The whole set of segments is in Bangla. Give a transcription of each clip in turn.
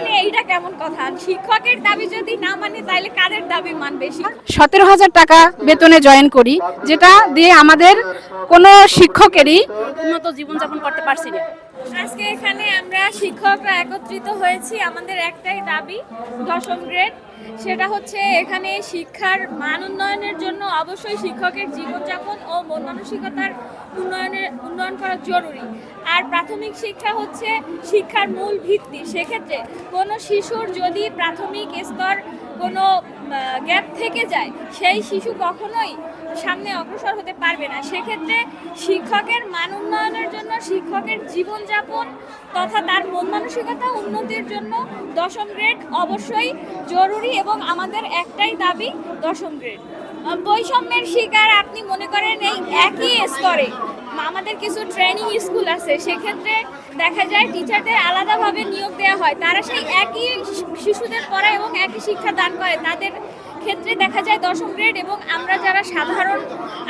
মানে এইটা কেমন কথা? শিক্ষকের দাবি যদি না মানে তাহলে কাদের দাবি মানবে সতেরো হাজার টাকা বেতনে জয়েন করি যেটা দিয়ে আমাদের কোনো শিক্ষকেরই উন্নত জীবনযাপন করতে পারছি না। আজকে এখানে আমরা শিক্ষকরা একত্রিত হয়েছি। আমাদের একটাই দাবি দশম গ্রেড সেটা হচ্ছে এখানে শিক্ষার মান উন্নয়নের জন্য অবশ্যই শিক্ষকের জীবনযাপন ও মন মানসিকতার উন্নয়নের উন্নয়ন করা জরুরি। আর প্রাথমিক শিক্ষা হচ্ছে শিক্ষার মূল ভিত্তি। সেক্ষেত্রে কোনো শিশুর যদি প্রাথমিক স্তর কোনো গ্যাপ থেকে যায়, সেই শিশু কখনোই সামনে অগ্রসর হতে পারবে না। সেক্ষেত্রে শিক্ষকের মান উন্নয়নের জন্য, শিক্ষকের জীবনযাপন তথা তার মন মানসিকতা উন্নতির জন্য দশম গ্রেড অবশ্যই জরুরি এবং আমাদের একটাই দাবি দশম গ্রেড। বৈষম্যের শিকার আপনি মনে করেন এই একই স্তরে। আমাদের কিছু ট্রেনিং স্কুল আছে সেক্ষেত্রে দেখা যায় টিচারদের আলাদাভাবে নিয়োগ দেওয়া হয়। তারা সেই একই শিশুদের পড়ায় এবং একই শিক্ষা দান করে। তাদের ক্ষেত্রে দেখা যায় দশম গ্রেড এবং আমরা যারা সাধারণ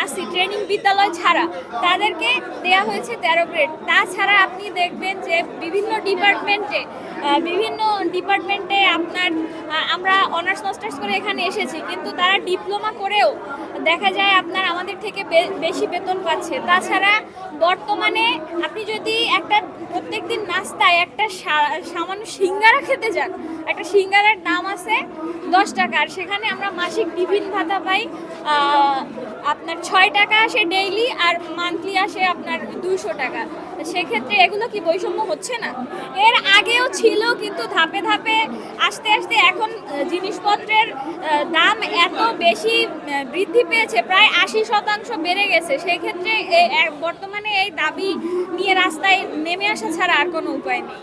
আছি ট্রেনিং বিদ্যালয় ছাড়া, তাদেরকে দেয়া হয়েছে তেরো গ্রেড তাছাড়া আপনি দেখবেন যে বিভিন্ন ডিপার্টমেন্টে বিভিন্ন ডিপার্টমেন্টে আপনার আমরা অনার্স মাস্টার্স করে এখানে এসেছি। কিন্তু তারা ডিপ্লোমা করেও দেখা যায় আপনার আমাদের থেকে বেশি বেতন পাচ্ছে। তাছাড়া বর্তমানে আপনি যদি একটা প্রত্যেকদিন নাস্তায় একটা সামান্য সিঙ্গারা খেতে যান। একটা সিঙ্গারার দাম আছে দশ টাকা সেখানে আমরা মাসিক বিভিন্ন ভাতা পাই আপনার ছয় টাকা আসে ডেইলি আর মান্থলি আসে আপনার দুশো টাকা। সেক্ষেত্রে এগুলো কি বৈষম্য হচ্ছে না? এর আগেও ছিল, কিন্তু ধাপে ধাপে আস্তে আস্তে এখন জিনিসপত্রের দাম এত বেশি বৃদ্ধি পেয়েছে, প্রায় আশি শতাংশ বেড়ে গেছে। সেক্ষেত্রে বর্তমানে এই দাবি নিয়ে রাস্তায় নেমে আসা ছাড়া আর কোনো উপায় নেই।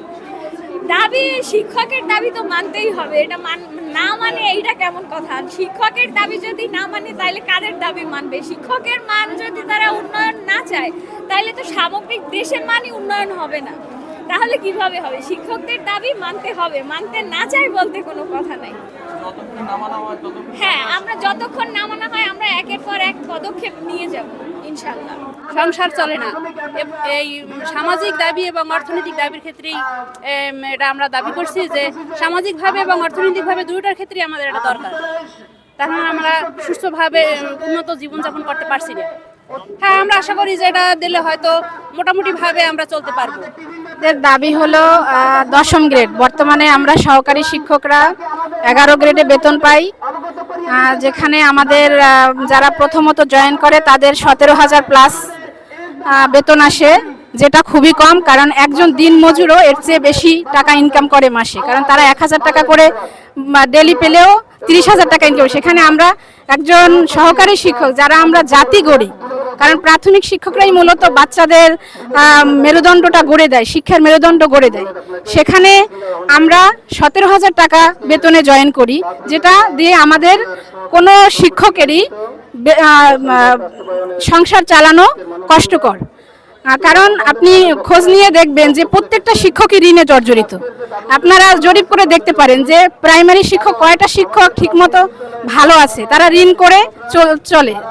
দাবি শিক্ষকের দাবি তো মানতেই হবে। এটা মান না মানে এইটা কেমন কথা? শিক্ষকের দাবি যদি না মানে তাহলে কাদের দাবি মানবে? শিক্ষকের মান যদি তারা উন্নয়ন না চায় তাহলে তো সামগ্রিক দেশের মানই উন্নয়ন হবে না। তাহলে কীভাবে হবে? শিক্ষকদের দাবি মানতে হবে। মানতে না চাই বলতে কোনো কথা নাই। হয় আমরা যতক্ষণ না মানা হয় আমরা একের পর এক পদক্ষেপ নিয়ে যাব ইনশাল্লাহ সংসার চলে না। এই সামাজিক দাবি এবং অর্থনৈতিক দাবির ক্ষেত্রেই এটা আমরা দাবি করছি যে সামাজিকভাবে এবং অর্থনৈতিকভাবে দুটোর ক্ষেত্রেই আমাদের এটা দরকার। তাহলে আমরা সুস্থভাবে উন্নত জীবনযাপন করতে পারছি না। হ্যাঁ আমরা আশা করি যে এটা দিলে হয়তো মোটামুটিভাবে আমরা চলতে পারব। দাবি হলো দশম গ্রেড। বর্তমানে আমরা সহকারী শিক্ষকরা এগারো গ্রেডে বেতন পাই। যেখানে আমাদের যারা প্রথমত জয়েন করে, তাদের সতেরো হাজার প্লাস বেতন আসে, যেটা খুবই কম, কারণ একজন দিন মজুরও এর চেয়ে বেশি টাকা ইনকাম করে মাসে। কারণ তারা এক হাজার টাকা করে ডেলি পেলেও তিরিশ হাজার টাকা ইনকাম সেখানে আমরা একজন সহকারী শিক্ষক, যারা আমরা জাতি গড়ি কারণ প্রাথমিক শিক্ষকরাই মূলত বাচ্চাদের মেরুদণ্ডটা গড়ে দেয়, শিক্ষার মেরুদণ্ড গড়ে দেয়। সেখানে আমরা সতেরো হাজার টাকা বেতনে জয়েন করি, যেটা দিয়ে আমাদের কোনো শিক্ষকেরই সংসার চালানো কষ্টকর। কারণ আপনি খোঁজ নিয়ে দেখবেন যে প্রত্যেকটা শিক্ষকই ঋণে জর্জরিত। আপনারা জরিপ করে দেখতে পারেন যে প্রাইমারি শিক্ষক কয়টা শিক্ষক ঠিকমতো ভালো আছে। তারা ঋণ করে চল-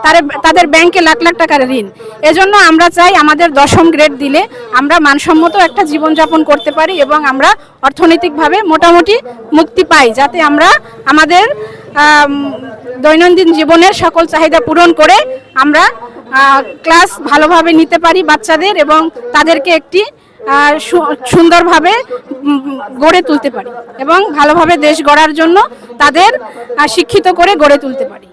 তারা, তাদের ব্যাংকে লাখ লাখ টাকার ঋণ। এজন্য আমরা চাই আমাদের দশম গ্রেড দিলে আমরা মানসম্মত একটা জীবনযাপন করতে পারি এবং আমরা অর্থনৈতিকভাবে মোটামুটি মুক্তি পাই, যাতে আমরা আমাদের দৈনন্দিন জীবনের সকল চাহিদা পূরণ করে আমরা ক্লাস ভালোভাবে নিতে পারি বাচ্চাদের এবং তাদেরকে একটি সুন্দরভাবে গড়ে তুলতে পারি এবং ভালোভাবে দেশ গড়ার জন্য তাদের শিক্ষিত করে গড়ে তুলতে পারি।